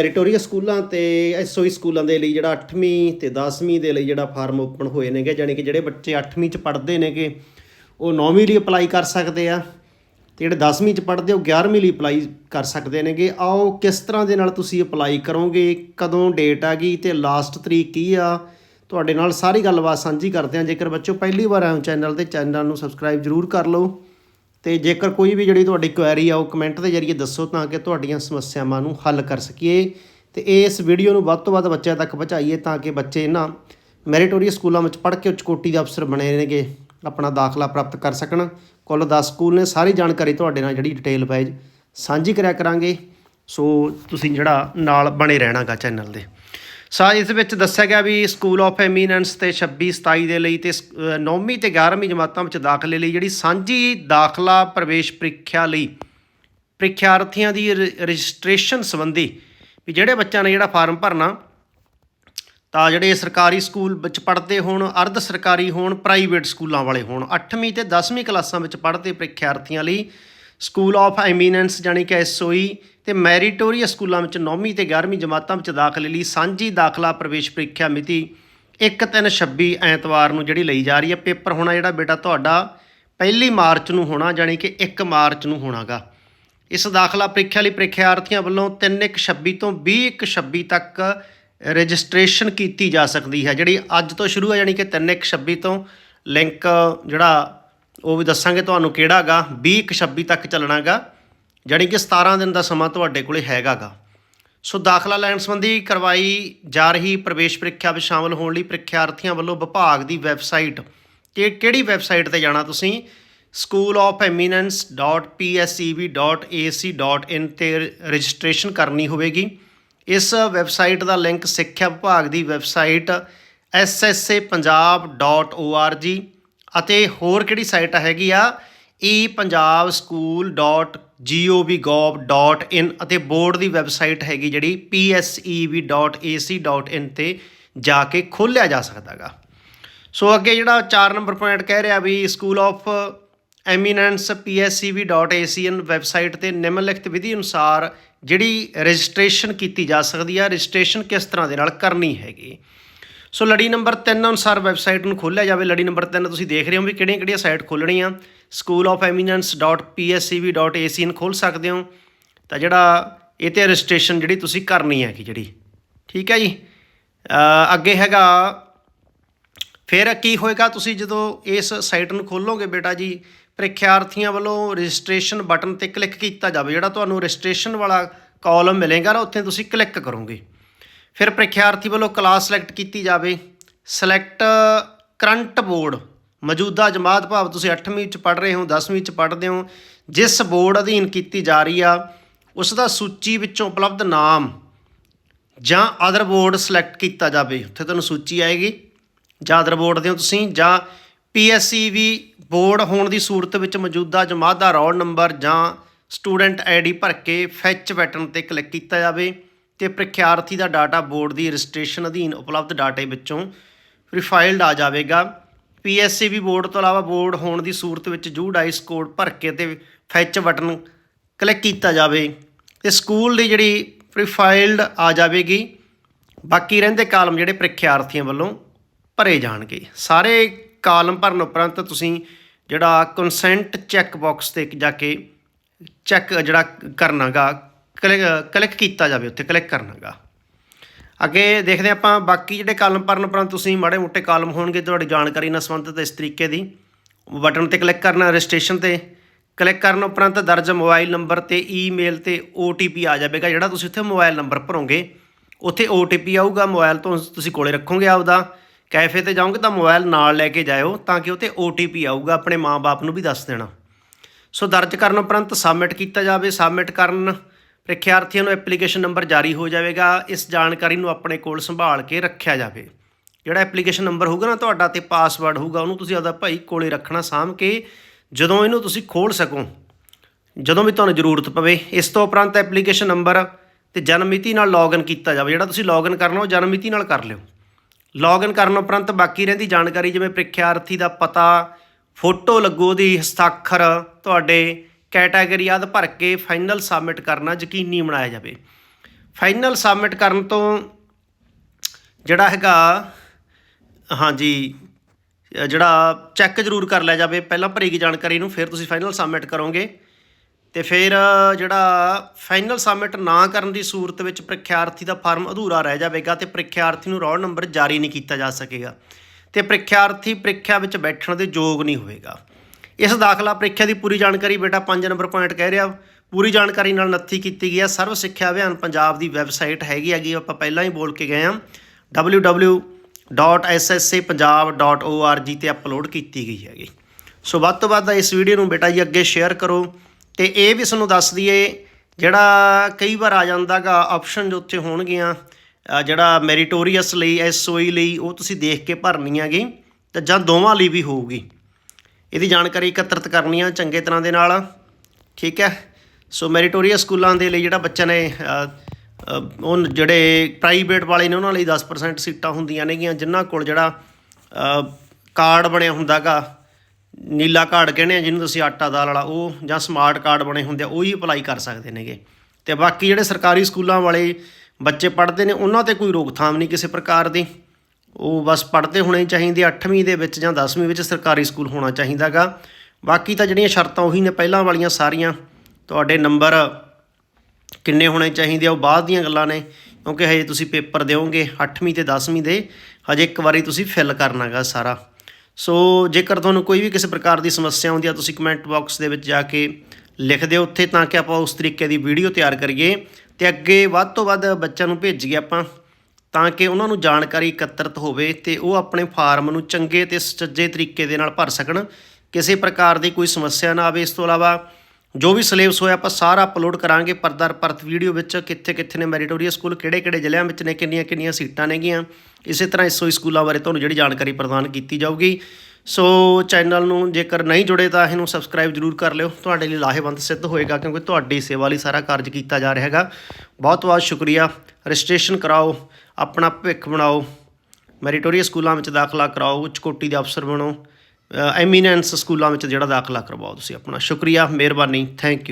Territorial ਸਕੂਲਾਂ ਤੇ SOE ਸਕੂਲਾਂ ਦੇ ਲਈ ਜਿਹੜਾ 8ਵੀਂ ਤੇ 10ਵੀਂ ਦੇ ਲਈ ਜਿਹੜਾ ਫਾਰਮ ਓਪਨ ਹੋਏ ਨੇਗੇ ਯਾਨੀ ਕਿ ਜਿਹੜੇ ਬੱਚੇ 8ਵੀਂ ਚ ਪੜ੍ਹਦੇ ਨੇਗੇ, ਉਹ 9ਵੀਂ ਲਈ ਅਪਲਾਈ ਕਰ ਸਕਦੇ ਆ ਤੇ ਜਿਹੜੇ 10ਵੀਂ ਚ ਪੜ੍ਹਦੇ ਉਹ 11ਵੀਂ ਲਈ ਅਪਲਾਈ ਕਰ ਸਕਦੇ ਨੇਗੇ। ਆਓ ਕਿਸ ਤਰ੍ਹਾਂ ਦੇ ਨਾਲ ਤੁਸੀਂ ਅਪਲਾਈ ਕਰੋਗੇ, ਕਦੋਂ ਡੇਟ ਆ ਗਈ ਤੇ ਲਾਸਟ ਤਰੀਕ ਕੀ ਆ? ਤੁਹਾਡੇ ਨਾਲ ਸਾਰੀ ਗੱਲਬਾਤ ਸਾਂਝੀ ਕਰਦੇ ਹਾਂ। ਜੇਕਰ ਬੱਚੋ ਪਹਿਲੀ ਵਾਰ ਆਏ ਹੋ ਚੈਨਲ ਤੇ, ਚੈਨਲ ਨੂੰ ਸਬਸਕ੍ਰਾਈਬ ਜਰੂਰ ਕਰ ਲਓ। ਤੇ ਜੇਕਰ ਕੋਈ ਵੀ ਜਿਹੜੀ ਤੁਹਾਡੀ ਕੁਐਰੀ ਆ, ਉਹ ਕਮੈਂਟ ਦੇ ਜ਼ਰੀਏ ਦੱਸੋ ਤਾਂ ਕਿ ਤੁਹਾਡੀਆਂ ਸਮੱਸਿਆਵਾਂ ਨੂੰ ਹੱਲ ਕਰ ਸਕੀਏ। ਤੇ ਇਸ ਵੀਡੀਓ ਨੂੰ ਵੱਧ ਤੋਂ ਵੱਧ ਬੱਚਿਆਂ ਤੱਕ ਪਹੁੰਚਾਈਏ ਤਾਂ ਕਿ ਬੱਚੇ ਇਹਨਾਂ ਮੈਰੀਟੋਰੀਅਸ ਸਕੂਲਾਂ ਵਿੱਚ ਪੜ੍ਹ ਕੇ ਉੱਚ ਕੋਟੀ ਦੇ ਅਫਸਰ ਬਣੇ ਨੇਗੇ ਆਪਣਾ ਦਾਖਲਾ ਪ੍ਰਾਪਤ ਕਰ ਸਕਣ। ਕੁੱਲ 10 ਸਕੂਲ ਨੇ ਸਾਰੀ ਜਾਣਕਾਰੀ ਤੁਹਾਡੇ ਨਾਲ ਜਿਹੜੀ ਡਿਟੇਲ ਵਾਈਜ਼ ਸਾਂਝੀ ਕਰਿਆ ਕਰਾਂਗੇ। ਸੋ ਤੁਸੀਂ ਜਿਹੜਾ ਨਾਲ ਬਣੇ ਰਹਿਣਾਗਾ ਚੈਨਲ ਦੇ। ਸਾ ਇਸ ਵਿੱਚ ਦੱਸਿਆ ਗਿਆ ਵੀ ਸਕੂਲ ਆਫ ਐਮੀਨੈਂਸ ਤੇ 26 27 ਦੇ ਲਈ ਤੇ 9ਵੀਂ ਤੇ 11ਵੀਂ ਜਮਾਤਾਂ ਵਿੱਚ ਦਾਖਲੇ ਲਈ ਜਿਹੜੀ ਸਾਂਝੀ ਦਾਖਲਾ ਪ੍ਰਵੇਸ਼ ਪ੍ਰੀਖਿਆ ਲਈ ਪ੍ਰੀਖਿਆਰਥੀਆਂ ਦੀ ਰ- ਰਜਿਸਟ੍ਰੇਸ਼ਨ ਸੰਬੰਧੀ ਵੀ ਜਿਹੜੇ ਬੱਚਿਆਂ ਨੇ ਜਿਹੜਾ ਫਾਰਮ ਭਰਨਾ, ਤਾਂ ਜਿਹੜੇ ਸਰਕਾਰੀ ਸਕੂਲ ਵਿੱਚ ਪੜ੍ਹਦੇ ਹੋਣ, ਅਰਧ ਸਰਕਾਰੀ ਹੋਣ, ਪ੍ਰਾਈਵੇਟ ਸਕੂਲਾਂ ਵਾਲੇ ਹੋਣ 8ਵੀਂ ਤੇ 10ਵੀਂ ਕਲਾਸਾਂ ਵਿੱਚ ਪੜ੍ਹਦੇ ਪ੍ਰੀਖਿਆਰਥੀਆਂ ਲਈ ਸਕੂਲ ਆਫ ਐਮੀਨੈਂਸ ਜਾਣੀ ਕਿ ਐਸਓਈ ਤੇ ਮੈਰੀਟੋਰੀਅਸ ਸਕੂਲਾਂ ਵਿੱਚ 9ਵੀਂ ਤੇ 11ਵੀਂ ਜਮਾਤਾਂ ਵਿੱਚ ਦਾਖਲੇ ਲਈ ਸਾਂਝੀ ਦਾਖਲਾ ਪ੍ਰਵੇਸ਼ ਪ੍ਰੀਖਿਆ ਮਿਤੀ 1/3/26 ਐਤਵਾਰ ਨੂੰ ਜਿਹੜੀ ਲਈ ਜਾ ਰਹੀ ਹੈ। ਪੇਪਰ ਹੋਣਾ ਜਿਹੜਾ ਬੇਟਾ ਤੁਹਾਡਾ ਪਹਿਲੀ ਮਾਰਚ ਨੂੰ ਹੋਣਾ, ਜਾਣੀ ਕਿ 1 ਮਾਰਚ ਨੂੰ ਹੋਣਾਗਾ। ਇਸ ਦਾਖਲਾ ਪ੍ਰੀਖਿਆ ਲਈ ਪ੍ਰੀਖਿਆਰਥੀਆਂ ਵੱਲੋਂ 3/1/26 ਤੋਂ 20/1/26 ਤੱਕ ਰਜਿਸਟ੍ਰੇਸ਼ਨ ਕੀਤੀ ਜਾ ਸਕਦੀ ਹੈ। ਜਿਹੜੀ ਅੱਜ ਤੋਂ ਸ਼ੁਰੂ ਹੈ, ਜਾਣੀ ਕਿ 3/1/26 ਤੋਂ ਲਿੰਕ ਜਿਹੜਾ ਉਹ ਵੀ ਦੱਸਾਂਗੇ ਤੁਹਾਨੂੰ ਕਿਹੜਾਗਾ 20/26 ਤੱਕ ਚੱਲਣਾਗਾ, ਜਾਣੀ ਕਿ 17 ਦਿਨ ਦਾ ਸਮਾਂ ਤੁਹਾਡੇ ਕੋਲੇ ਹੈਗਾਗਾ। ਸੋ ਦਾਖਲਾ ਲੈਣ ਸੰਬੰਧੀ ਕਰਵਾਈ ਜਾ ਰਹੀ ਪ੍ਰਵੇਸ਼ ਪ੍ਰੀਖਿਆ ਵਿੱਚ ਸ਼ਾਮਲ ਹੋਣ ਲਈ ਪ੍ਰੀਖਿਆਰਥੀਆਂ ਵੱਲੋਂ ਵਿਭਾਗ ਦੀ ਵੈਬਸਾਈਟ ਕਿ ਕਿਹੜੀ ਵੈਬਸਾਈਟ ਤੇ ਜਾਣਾ ਤੁਸੀਂ? schoolofeminence.pscv.ac.in ਤੇ ਰਜਿਸਟ੍ਰੇਸ਼ਨ ਕਰਨੀ ਹੋਵੇਗੀ। ਇਸ ਵੈਬਸਾਈਟ ਦਾ ਲਿੰਕ ਸਿੱਖਿਆ ਵਿਭਾਗ ਦੀ ਵੈਬਸਾਈਟ ssappunjab.org ਅਤੇ ਹੋਰ ਕਿਹੜੀ ਸਾਈਟ ਹੈਗੀ ਆ? Epunjabschool.gov.in ਅਤੇ ਬੋਰਡ ਦੀ ਵੈਬਸਾਈਟ ਹੈਗੀ ਜਿਹੜੀ psev.ac.in ਤੇ ਜਾ ਕੇ ਖੋਲ੍ਹਿਆ ਜਾ ਸਕਦਾਗਾ। ਸੋ ਅੱਗੇ ਜਿਹੜਾ 4 ਨੰਬਰ ਪੁਆਇੰਟ ਕਹਿ ਰਿਹਾ ਵੀ school of eminence pscv.acn website ਤੇ ਨਿਮਨਲਿਖਤ ਵਿਧੀ ਅਨੁਸਾਰ ਜਿਹੜੀ ਰਜਿਸਟ੍ਰੇਸ਼ਨ ਕੀਤੀ ਜਾ ਸਕਦੀ ਆ ਰਜਿਸਟ੍ਰੇਸ਼ਨ ਕਿਸ ਤਰ੍ਹਾਂ ਦੇ ਨਾਲ ਕਰਨੀ ਹੈਗੀ? ਸੋ ਲੜੀ ਨੰਬਰ 3 ਅਨੁਸਾਰ ਵੈਬਸਾਈਟ ਨੂੰ ਖੋਲ੍ਹਿਆ ਜਾਵੇ। ਲੜੀ ਨੰਬਰ 3 ਤੁਸੀਂ ਦੇਖ ਰਹੇ ਹੋ ਵੀ ਕਿਹੜੀਆਂ ਕਿਹੜੀਆਂ ਸਾਈਟ ਖੋਲਣੀਆਂ। schoolofeminence.pscv.acn ਖੋਲ ਸਕਦੇ ਹੋ। ਤਾਂ ਜਿਹੜਾ ਇਹ ਤੇ ਰਜਿਸਟ੍ਰੇਸ਼ਨ ਜਿਹੜੀ ਤੁਸੀਂ ਕਰਨੀ ਹੈਗੀ ਜਿਹੜੀ। ਠੀਕ ਹੈ ਜੀ? ਅੱਗੇ ਹੈਗਾ, ਫਿਰ ਕੀ ਹੋਏਗਾ ਤੁਸੀਂ ਜਦੋਂ ਇਸ ਸਾਈਟ ਨੂੰ ਖੋਲੋਗੇ ਬੇਟਾ ਜੀ, ਪ੍ਰੀਖਿਆਰਥੀਆਂ ਵੱਲੋਂ ਰਜਿਸਟ੍ਰੇਸ਼ਨ ਬਟਨ ਤੇ ਕਲਿੱਕ ਕੀਤਾ ਜਾਵੇ। ਜਿਹੜਾ ਤੁਹਾਨੂੰ ਰਜਿਸਟ੍ਰੇਸ਼ਨ ਵਾਲਾ ਕਾਲਮ ਮਿਲੇਗਾ ਨਾ, ਉੱਥੇ ਤੁਸੀਂ ਕਲਿੱਕ ਕਰੋਗੇ। ਫਿਰ ਪ੍ਰੀਖਿਆਰਥੀ ਵੱਲੋਂ ਕਲਾਸ ਸਿਲੈਕਟ ਕੀਤੀ ਜਾਵੇ। Select current board. ਮੌਜੂਦਾ ਜਮਾਤ ਭਾਵ ਤੁਸੀਂ 8ਵੀਂ ਚ ਪੜ੍ਹ ਰਹੇ ਹੋ 10ਵੀਂ ਚ ਪੜ੍ਹਦੇ ਹੋ, ਜਿਸ ਬੋਰਡ ਅਧੀਨ ਕੀਤੀ ਜਾ ਰਹੀ ਆ, ਉਸ ਦਾ ਸੂਚੀ ਵਿੱਚੋਂ ਉਪਲਬਧ ਨਾਮ ਜਾਂ ਅਦਰ ਬੋਰਡ ਸਿਲੈਕਟ ਕੀਤਾ ਜਾਵੇ। ਉੱਥੇ ਤੁਹਾਨੂੰ ਸੂਚੀ ਆਏਗੀ। ਜਾਂ ਅਦਰ ਬੋਰਡ ਦੇ ਹੋ ਤੁਸੀਂ, ਜਾਂ ਪੀਐਸਸੀਬੀ ਬੋਰਡ ਹੋਣ ਦੀ ਸੂਰਤ ਵਿੱਚ ਮੌਜੂਦਾ ਜਮਾਤ ਦਾ ਰੋਲ ਨੰਬਰ ਜਾਂ ਸਟੂਡੈਂਟ ਆਈਡੀ ਭਰ ਕੇ ਫੈਚ ਬਟਨ ਤੇ ਕਲਿੱਕ ਕੀਤਾ ਜਾਵੇ। ਤੇ ਪ੍ਰੀਖਿਆਰਥੀ ਦਾ ਡਾਟਾ ਬੋਰਡ ਦੀ ਰਜਿਸਟ੍ਰੇਸ਼ਨ ਅਧੀਨ ਉਪਲਬਧ ਡਾਟੇ ਵਿੱਚੋਂ ਰਿਫਾਈਲਡ ਆ ਜਾਵੇਗਾ। ਪੀਐਸਸੀਬੀ ਬੋਰਡ ਤੋਂ ਇਲਾਵਾ ਬੋਰਡ ਹੋਣ ਦੀ ਸੂਰਤ ਵਿੱਚ ਜੂ ਡਾਈਸ ਕੋਡ ਭਰ ਕੇ ਤੇ ਫੈਚ ਬਟਨ ਕਲਿੱਕ ਕੀਤਾ ਜਾਵੇ। ਤੇ ਸਕੂਲ ਦੀ ਜਿਹੜੀ ਪ੍ਰੀਫਾਈਲਡ ਆ ਜਾਵੇਗੀ। ਬਾਕੀ ਰਹਿੰਦੇ ਕਾਲਮ ਜਿਹੜੇ ਪ੍ਰੀਖਿਆਰਥੀਆਂ ਵੱਲੋਂ ਭਰੇ ਜਾਣਗੇ। ਸਾਰੇ ਕਾਲਮ ਭਰਨ ਉਪਰੰਤ ਤੁਸੀਂ ਜਿਹੜਾ ਕੰਸੈਂਟ ਚੈੱਕ ਬਾਕਸ ਤੇ ਜਾ ਕੇ ਚੈੱਕ ਜਿਹੜਾ ਕਰਨਾਗਾ। ਕਲਿੱਕ ਕਲਿੱਕ ਕੀਤਾ ਜਾਵੇ, ਉੱਥੇ ਕਲਿੱਕ ਕਰਨਾਗਾ ਅੱਗੇ ਦੇਖਦੇ ਹਾਂ ਆਪਾਂ ਬਾਕੀ ਜਿਹੜੇ ਕਾਲਮ ਭਰਨ ਉਪਰੰਤ ਤੁਸੀਂ ਮਾੜੇ ਮੋਟੇ ਕਾਲਮ ਹੋਣਗੇ, ਤੁਹਾਡੀ ਜਾਣਕਾਰੀ ਨਾਲ ਸੰਬੰਧਿਤ ਇਸ ਤਰੀਕੇ ਦੀ। ਬਟਨ ਤੇ ਕਲਿੱਕ ਕਰਨਾ ਰਜਿਸਟ੍ਰੇਸ਼ਨ ਤੇ ਕਲਿੱਕ ਕਰਨ ਉਪਰੰਤ ਦਰਜ ਮੋਬਾਈਲ ਨੰਬਰ ਤੇ ਈਮੇਲ ਤੇ OTP ਆ ਜਾਵੇਗਾ, ਜਿਹੜਾ ਤੁਸੀਂ ਉੱਥੇ ਮੋਬਾਈਲ ਨੰਬਰ ਭਰੋਗੇ, ਉੱਥੇ OTP ਆਊਗਾ, ਮੋਬਾਈਲ ਤੋਂ ਤੁਸੀਂ ਕੋਲੇ ਰੱਖੋਗੇ ਆਪਦਾ। ਕੈਫੇ ਤੇ ਜਾਓਗੇ ਤਾਂ ਮੋਬਾਈਲ ਨਾਲ ਲੈ ਕੇ ਜਾਇਓ, ਤਾਂ ਕਿ ਉੱਥੇ OTP ਆਊਗਾ, ਆਪਣੇ ਮਾਪੇ ਨੂੰ ਵੀ ਦੱਸ ਦੇਣਾ। ਸੋ ਦਰਜ ਕਰਨ ਉਪਰੰਤ ਸਬਮਿਟ ਕੀਤਾ ਜਾਵੇ ਸਬਮਿਟ ਕਰਨ ਪ੍ਰੀਖਿਆਰਥੀਆਂ ਨੂੰ ਐਪਲੀਕੇਸ਼ਨ ਨੰਬਰ ਜਾਰੀ ਹੋ ਜਾਵੇਗਾ। ਇਸ ਜਾਣਕਾਰੀ ਨੂੰ ਆਪਣੇ ਕੋਲ ਸੰਭਾਲ ਕੇ ਰੱਖਿਆ ਜਾਵੇ। ਜਿਹੜਾ ਐਪਲੀਕੇਸ਼ਨ ਨੰਬਰ ਹੋਊਗਾ ਨਾ, ਤੁਹਾਡਾ ਤੇ ਪਾਸਵਰਡ ਹੋਊਗਾ, ਉਹਨੂੰ ਤੁਸੀਂ ਆਪਦਾ ਭਾਈ ਕੋਲੇ ਰੱਖਣਾ ਸਾਂਭ ਕੇ ਜਦੋਂ ਇਹਨੂੰ ਤੁਸੀਂ ਖੋਲ ਸਕੋ, ਜਦੋਂ ਵੀ ਤੁਹਾਨੂੰ ਜ਼ਰੂਰਤ ਪਵੇ। ਇਸ ਤੋਂ ਉਪਰੰਤ ਐਪਲੀਕੇਸ਼ਨ ਨੰਬਰ ਤੇ ਜਨਮ ਮਿਤੀ ਨਾਲ ਲੌਗਇਨ ਕੀਤਾ ਜਾਵੇ। ਜਿਹੜਾ ਤੁਸੀਂ ਲੌਗਇਨ ਕਰਨਾ, ਉਹ ਜਨਮ ਮਿਤੀ ਨਾਲ ਕਰ ਲਿਓ। ਲੌਗਇਨ ਕਰਨ ਉਪਰੰਤ ਬਾਕੀ ਰਹਿੰਦੀ ਜਾਣਕਾਰੀ, ਜਿਵੇਂ ਪ੍ਰੀਖਿਆਰਥੀ ਦਾ ਪਤਾ, ਫੋਟੋ ਲੱਗੋ ਉਹਦੀ, ਹਸਤਾਖਰ, ਤੁਹਾਡੇ ਕੈਟਾਗਰੀ ਆਦ ਭਰ ਕੇ ਫਾਈਨਲ ਸਬਮਿਟ ਕਰਨਾ ਯਕੀਨੀ ਬਣਾਇਆ ਜਾਵੇ। ਫਾਈਨਲ ਸਬਮਿਟ ਕਰਨ ਤੋਂ ਜਿਹੜਾ ਹੈਗਾ, ਹਾਂਜੀ, ਜਿਹੜਾ ਚੈੱਕ ਜ਼ਰੂਰ ਕਰ ਲਿਆ ਜਾਵੇ। ਪਹਿਲਾਂ ਭਰੀ ਗਈ ਜਾਣਕਾਰੀ ਨੂੰ ਫਿਰ ਤੁਸੀਂ ਫਾਈਨਲ ਸਬਮਿਟ ਕਰੋਗੇ। ਤੇ ਫਿਰ ਜਿਹੜਾ ਫਾਈਨਲ ਸਬਮਿਟ ਨਾ ਕਰਨ ਦੀ ਸੂਰਤ ਵਿੱਚ ਪ੍ਰੀਖਿਆਰਥੀ ਦਾ ਫਾਰਮ ਅਧੂਰਾ ਰਹਿ ਜਾਵੇਗਾ ਤੇ ਪ੍ਰੀਖਿਆਰਥੀ ਨੂੰ ਰੋਲ ਨੰਬਰ ਜਾਰੀ ਨਹੀਂ ਕੀਤਾ ਜਾ ਸਕੇਗਾ। ਤੇ ਪ੍ਰੀਖਿਆਰਥੀ ਪ੍ਰੀਖਿਆ ਵਿੱਚ ਬੈਠਣ ਦੇ ਯੋਗ ਨਹੀਂ ਹੋਵੇਗਾ। ਇਸ ਦਾਖਲਾ ਪ੍ਰੀਖਿਆ ਦੀ ਪੂਰੀ ਜਾਣਕਾਰੀ ਬੇਟਾ 5 ਨੰਬਰ ਪੁਆਇੰਟ ਕਹਿ ਰਿਹਾ। ਪੂਰੀ ਜਾਣਕਾਰੀ ਨਾਲ ਨੱਥੀ ਕੀਤੀ ਗਈ ਹੈ। ਸਰਵ ਸਿੱਖਿਆ ਅਭਿਆਨ ਪੰਜਾਬ ਦੀ ਵੈਬਸਾਈਟ ਹੈਗੀ ਹੈਗੀ, ਆਪਾਂ ਪਹਿਲਾਂ ਹੀ ਬੋਲ ਕੇ ਗਏ ਹਾਂ। www.sscpunjab.org ਤੇ ਅਪਲੋਡ ਕੀਤੀ ਗਈ ਹੈਗੀ। ਸੋ ਵੱਧ ਤੋਂ ਵੱਧ ਇਸ ਵੀਡੀਓ ਨੂੰ ਬੇਟਾ ਜੀ ਅੱਗੇ ਸ਼ੇਅਰ ਕਰੋ ਤੇ ਇਹ ਵੀ ਤੁਹਾਨੂੰ ਦੱਸ ਦਈਏ, ਜਿਹੜਾ ਕਈ ਵਾਰ ਆ ਜਾਂਦਾਗਾ ਆਪਸ਼ਨ ਜੋ ਉੱਥੇ ਹੋਣਗੀਆਂ ਜਿਹੜਾ ਮੈਰੀਟੋਰੀਅਸ ਲਈ ਐਸਓਈ ਲਈ, ਉਹ ਤੁਸੀਂ ਦੇਖ ਕੇ ਭਰਨੀ ਹੈਗੀ ਤੇ ਜਾਂ ਦੋਵਾਂ ਲਈ ਵੀ ਹੋਊਗੀ। ਇਹਦੀ ਜਾਣਕਾਰੀ ਇਕੱਤਰਿਤ ਕਰਨੀ ਆ ਚੰਗੇ ਤਰ੍ਹਾਂ ਦੇ ਨਾਲ। ਠੀਕ ਹੈ? ਸੋ ਮੈਰੀਟੋਰੀਅਸ ਸਕੂਲਾਂ ਦੇ ਲਈ ਜਿਹੜਾ ਬੱਚਾ ਨੇ ਉਹ ਜਿਹੜੇ ਪ੍ਰਾਈਵੇਟ ਵਾਲੇ ਨੇ, ਉਹਨਾਂ ਲਈ 10% ਸੀਟਾਂ ਹੁੰਦੀਆਂ ਨੇਗੀਆਂ, ਜਿਨ੍ਹਾਂ ਕੋਲ ਜਿਹੜਾ ਕਾਰਡ ਬਣਿਆ ਹੁੰਦਾਗਾ, ਨੀਲਾ ਕਾਰਡ ਕਹਿੰਦੇ ਆ, ਜਿਹਨੂੰ ਤੁਸੀਂ ਆਟਾ ਦਾਲ ਵਾਲਾ, ਉਹ ਜਾਂ ਸਮਾਰਟ ਕਾਰਡ ਬਣੇ ਹੁੰਦੇ ਆ, ਉਹ ਹੀ ਅਪਲਾਈ ਕਰ ਸਕਦੇ ਨੇਗੇ। ਤੇ ਬਾਕੀ ਜਿਹੜੇ ਸਰਕਾਰੀ ਸਕੂਲਾਂ ਵਾਲੇ ਬੱਚੇ ਪੜ੍ਹਦੇ ਨੇ, ਉਹਨਾਂ ਤੇ ਕੋਈ ਰੋਕਥਾਮ ਨਹੀਂ ਕਿਸੇ ਪ੍ਰਕਾਰ ਦੀ। ਉਹ ਬਸ ਪੜ੍ਹਦੇ ਹੋਣੇ ਚਾਹੀਦੇ 8ਵੀਂ ਦੇ ਵਿੱਚ ਜਾਂ 10ਵੀਂ ਵਿੱਚ ਸਰਕਾਰੀ ਸਕੂਲ ਹੋਣਾ ਚਾਹੀਦਾਗਾ। ਬਾਕੀ ਤਾਂ ਜਿਹੜੀਆਂ ਸ਼ਰਤਾਂ ਉਹੀ ਨੇ, ਪਹਿਲਾਂ ਵਾਲੀਆਂ ਸਾਰੀਆਂ। ਤੁਹਾਡੇ ਨੰਬਰ ਕਿੰਨੇ ਹੋਣੇ ਚਾਹੀਦੇ ਆ, ਉਹ ਬਾਅਦ ਦੀਆਂ ਗੱਲਾਂ ਨੇ। ਕਿਉਂਕਿ ਹਜੇ ਤੁਸੀਂ ਪੇਪਰ ਦਿਓਗੇ 8ਵੀਂ ਤੇ 10ਵੀਂ ਦੇ, ਹਜੇ ਇੱਕ ਵਾਰੀ ਤੁਸੀਂ ਫਿਲ ਕਰਨਾਗਾ ਸਾਰਾ। ਸੋ ਜੇਕਰ ਤੁਹਾਨੂੰ ਕੋਈ ਵੀ ਕਿਸੇ ਪ੍ਰਕਾਰ ਦੀ ਸਮੱਸਿਆ ਆਉਂਦੀ ਆ, ਤੁਸੀਂ ਕਮੈਂਟ ਬਾਕਸ ਦੇ ਵਿੱਚ ਜਾ ਕੇ ਲਿਖ ਦਿਓ ਉੱਥੇ ਤਾਂ ਕਿ ਆਪਾਂ ਉਸ ਤਰੀਕੇ ਦੀ ਵੀਡੀਓ ਤਿਆਰ ਕਰੀਏ। ਤੇ ਅੱਗੇ ਵੱਧ ਤੋਂ ਵੱਧ ਬੱਚਿਆਂ ਨੂੰ ਭੇਜੀਏ ਆਪਾਂ। ਤਾਂ ਕਿ ਉਹਨਾਂ ਨੂੰ ਜਾਣਕਾਰੀ ਇਕੱਤਰਿਤ ਹੋਵੇ ਤੇ ਉਹ ਆਪਣੇ ਫਾਰਮ ਨੂੰ ਚੰਗੇ ਤੇ ਸੁਚੱਜੇ ਤਰੀਕੇ ਦੇ ਨਾਲ ਭਰ ਸਕਣ। ਕਿਸੇ ਪ੍ਰਕਾਰ ਦੀ ਕੋਈ ਸਮੱਸਿਆ ਨਾ ਆਵੇ। ਇਸ ਤੋਂ ਇਲਾਵਾ ਜੋ ਵੀ ਸਿਲੇਬਸ ਹੋਇਆ, ਆਪਾਂ ਸਾਰਾ ਅਪਲੋਡ ਕਰਾਂਗੇ ਪਰਦਾਰ ਪਰਤ ਵੀਡੀਓ ਵਿੱਚ ਕਿੱਥੇ ਕਿੱਥੇ ਨੇ ਮੈਰੀਟੋਰੀਅਸ ਸਕੂਲ ਕਿਹੜੇ ਕਿਹੜੇ ਜ਼ਿਲ੍ਹਿਆਂ ਵਿੱਚ ਨੇ ਕਿੰਨੀਆਂ ਕਿੰਨੀਆਂ ਸੀਟਾਂ ਨੇਗੀਆਂ। ਇਸੇ ਤਰ੍ਹਾਂ ਇਸੋ ਸਕੂਲਾਂ ਬਾਰੇ ਤੁਹਾਨੂੰ ਜਿਹੜੀ ਜਾਣਕਾਰੀ ਪ੍ਰਦਾਨ ਕੀਤੀ ਜਾਊਗੀ। ਸੋ ਚੈਨਲ ਨੂੰ ਜੇਕਰ ਨਹੀਂ ਜੁੜੇ ਤਾਂ ਇਹਨੂੰ ਸਬਸਕ੍ਰਾਈਬ ਜਰੂਰ ਕਰ ਲਿਓ। ਤੁਹਾਡੇ ਲਈ ਲਾਹੇਵੰਦ ਸਿੱਧ ਹੋਏਗਾ ਕਿਉਂਕਿ ਤੁਹਾਡੀ ਸੇਵਾ ਲਈ ਸਾਰਾ ਕਾਰਜ ਕੀਤਾ ਜਾ ਰਿਹਾ ਹੈਗਾ। ਬਹੁਤ ਬਹੁਤ ਸ਼ੁਕਰੀਆ। ਰਜਿਸਟ੍ਰੇਸ਼ਨ ਕਰਾਓ, ਆਪਣਾ ਭਵਿੱਖ ਬਣਾਓ, ਮੈਰੀਟੋਰੀਅਸ ਸਕੂਲਾਂ ਵਿੱਚ ਦਾਖਲਾ ਕਰਾਓ, ਉੱਚ ਕੋਟੀ ਦੇ ਅਫਸਰ ਬਣੋ ਐਮੀਨੈਂਸ ਸਕੂਲਾਂ ਵਿੱਚ ਜਿਹੜਾ ਦਾਖਲਾ ਕਰਵਾਓ ਤੁਸੀਂ ਆਪਣਾ। ਸ਼ੁਕਰੀਆ, ਮਿਹਰਬਾਨੀ। Thank you